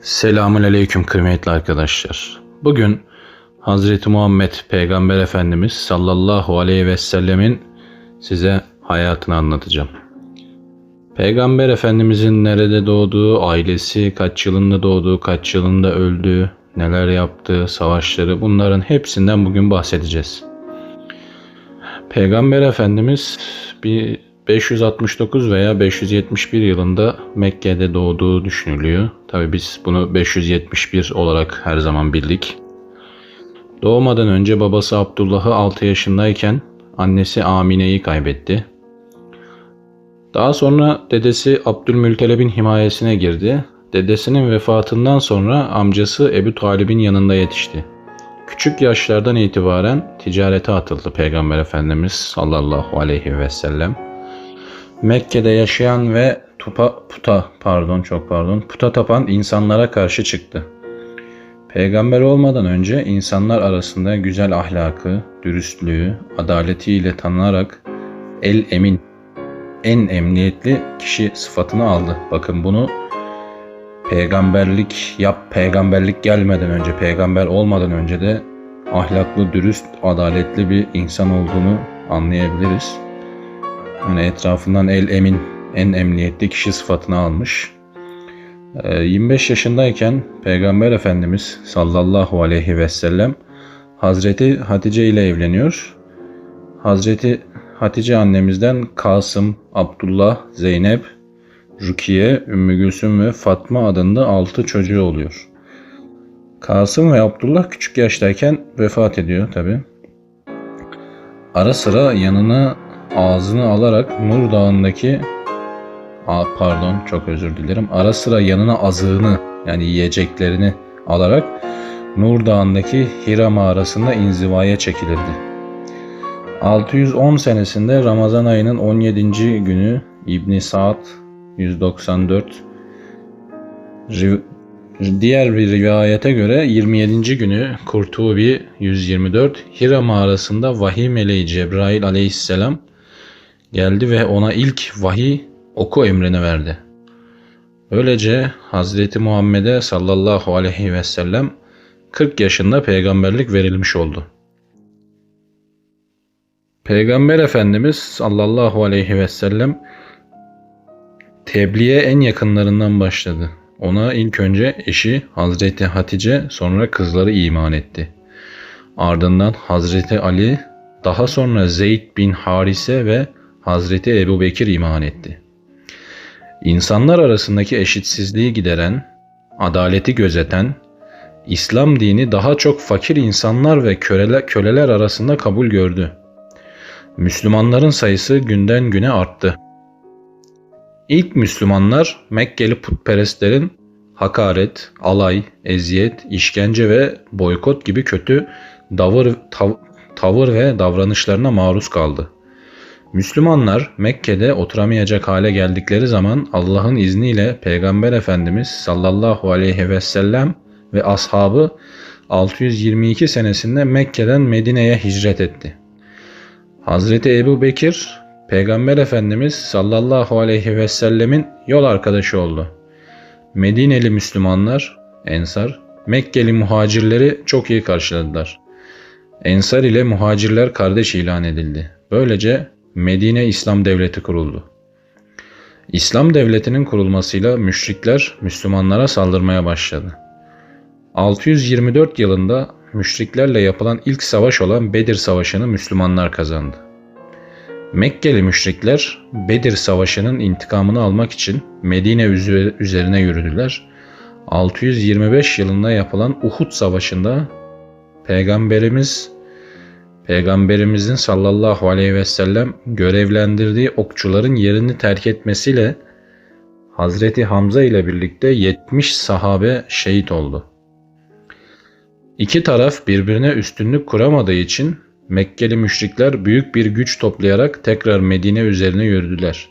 Selamun Aleyküm kıymetli arkadaşlar. Bugün Hazreti Muhammed Peygamber Efendimiz sallallahu aleyhi ve sellemin size hayatını anlatacağım. Peygamber Efendimizin nerede doğduğu, ailesi kaç yılında doğduğu, kaç yılında öldüğü, neler yaptığı, savaşları bunların hepsinden bugün bahsedeceğiz. Peygamber Efendimiz bir 569 veya 571 yılında Mekke'de doğduğu düşünülüyor. Tabi biz bunu 571 olarak her zaman bildik. Doğmadan önce babası Abdullah'ı 6 yaşındayken annesi Amine'yi kaybetti. Daha sonra dedesi Abdülmülteleb'in himayesine girdi. Dedesinin vefatından sonra amcası Ebu Talib'in yanında yetişti. Küçük yaşlardan itibaren ticarete atıldı Peygamber Efendimiz sallallahu aleyhi ve sellem. Mekke'de yaşayan ve tupa, puta pardon çok pardon puta tapan insanlara karşı çıktı. Peygamber olmadan önce insanlar arasında güzel ahlakı, dürüstlüğü, adaletiyle tanınarak el emin, en emniyetli kişi sıfatını aldı. Bakın bunu peygamberlik yap peygamberlik gelmeden önce, peygamber olmadan önce de ahlaklı, dürüst, adaletli bir insan olduğunu anlayabiliriz. Hani etrafından el emin, en emniyetli kişi sıfatını almış. 25 yaşındayken Peygamber Efendimiz sallallahu aleyhi ve sellem Hazreti Hatice ile evleniyor. Hazreti Hatice annemizden Kasım, Abdullah, Zeynep, Rukiye, Ümmü Gülsüm ve Fatma adında 6 çocuğu oluyor. Kasım ve Abdullah küçük yaştayken vefat ediyor tabi. Ara sıra yanına ağzını alarak Nur Dağı'ndaki Aa, pardon çok özür dilerim. Ara sıra yanına azığını yani yiyeceklerini alarak Nur Dağı'ndaki Hira mağarasında inzivaya çekilirdi. 610 senesinde Ramazan ayının 17. günü İbn Saad 194 Diğer bir rivayete göre 27. günü Kurtubi 124 Hira mağarasında vahiy meleği Cebrail aleyhisselam geldi ve ona ilk vahiy oku emrini verdi. Böylece Hazreti Muhammed'e sallallahu aleyhi ve sellem 40 yaşında peygamberlik verilmiş oldu. Peygamber Efendimiz sallallahu aleyhi ve sellem tebliğe en yakınlarından başladı. Ona ilk önce eşi Hazreti Hatice sonra kızları iman etti. Ardından Hazreti Ali, daha sonra Zeyd bin Harise ve Hazreti Ebu Bekir iman etti. İnsanlar arasındaki eşitsizliği gideren, adaleti gözeten, İslam dini daha çok fakir insanlar ve köleler, köleler arasında kabul gördü. Müslümanların sayısı günden güne arttı. İlk Müslümanlar Mekkeli putperestlerin hakaret, alay, eziyet, işkence ve boykot gibi kötü davır, tav, tavır ve davranışlarına maruz kaldı. Müslümanlar Mekke'de oturamayacak hale geldikleri zaman Allah'ın izniyle Peygamber Efendimiz sallallahu aleyhi ve sellem ve ashabı 622 senesinde Mekke'den Medine'ye hicret etti. Hazreti Ebu Bekir Peygamber Efendimiz sallallahu aleyhi ve sellemin yol arkadaşı oldu. Medineli Müslümanlar, Ensar, Mekkeli muhacirleri çok iyi karşıladılar. Ensar ile muhacirler kardeş ilan edildi. Böylece Medine İslam Devleti kuruldu. İslam Devleti'nin kurulmasıyla müşrikler Müslümanlara saldırmaya başladı. 624 yılında müşriklerle yapılan ilk savaş olan Bedir Savaşı'nı Müslümanlar kazandı. Mekkeli müşrikler Bedir Savaşı'nın intikamını almak için Medine üzerine yürüdüler. 625 yılında yapılan Uhud Savaşı'nda Peygamberimiz Peygamberimizin sallallahu aleyhi ve sellem görevlendirdiği okçuların yerini terk etmesiyle Hazreti Hamza ile birlikte 70 sahabe şehit oldu. İki taraf birbirine üstünlük kuramadığı için Mekkeli müşrikler büyük bir güç toplayarak tekrar Medine üzerine yürüdüler.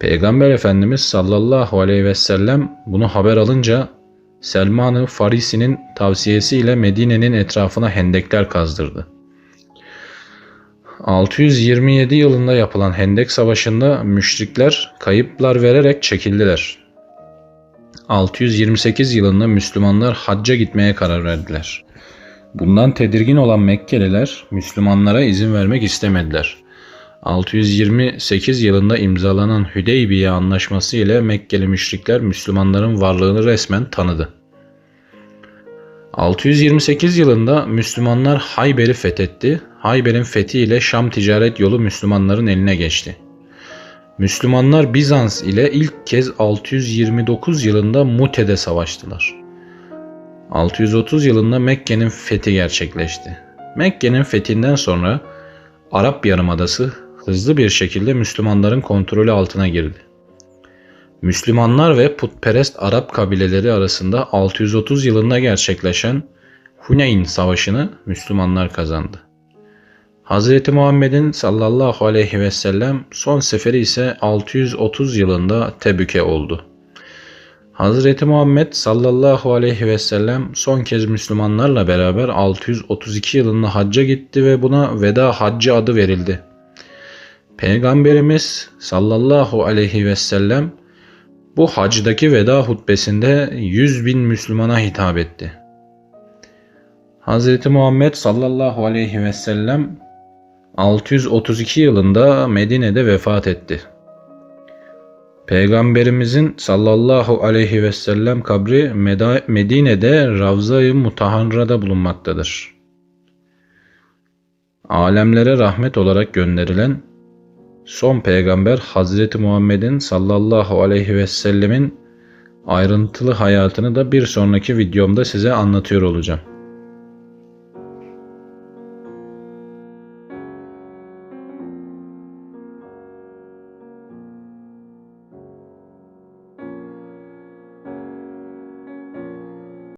Peygamber Efendimiz sallallahu aleyhi ve sellem bunu haber alınca Selman-ı Farisi'nin tavsiyesiyle Medine'nin etrafına hendekler kazdırdı. 627 yılında yapılan Hendek Savaşı'nda müşrikler kayıplar vererek çekildiler. 628 yılında Müslümanlar hacca gitmeye karar verdiler. Bundan tedirgin olan Mekkeliler Müslümanlara izin vermek istemediler. 628 yılında imzalanan Hüdeybiye Anlaşması ile Mekkeli müşrikler Müslümanların varlığını resmen tanıdı. 628 yılında Müslümanlar Hayber'i fethetti. Hayber'in fethiyle Şam ticaret yolu Müslümanların eline geçti. Müslümanlar Bizans ile ilk kez 629 yılında Mute'de savaştılar. 630 yılında Mekke'nin fethi gerçekleşti. Mekke'nin fethinden sonra Arap Yarımadası hızlı bir şekilde Müslümanların kontrolü altına girdi. Müslümanlar ve putperest Arap kabileleri arasında 630 yılında gerçekleşen Huneyn Savaşı'nı Müslümanlar kazandı. Hz. Muhammed'in sallallahu aleyhi ve sellem son seferi ise 630 yılında Tebük'e oldu. Hz. Muhammed sallallahu aleyhi ve sellem son kez Müslümanlarla beraber 632 yılında hacca gitti ve buna veda haccı adı verildi. Peygamberimiz sallallahu aleyhi ve sellem bu hacdaki veda hutbesinde 100 bin Müslümana hitap etti. Hz. Muhammed sallallahu aleyhi ve sellem 632 yılında Medine'de vefat etti. Peygamberimizin sallallahu aleyhi ve sellem kabri Medine'de Ravza-i Mutaharra'da bulunmaktadır. Alemlere rahmet olarak gönderilen son peygamber Hazreti Muhammed'in sallallahu aleyhi ve sellemin ayrıntılı hayatını da bir sonraki videomda size anlatıyor olacağım.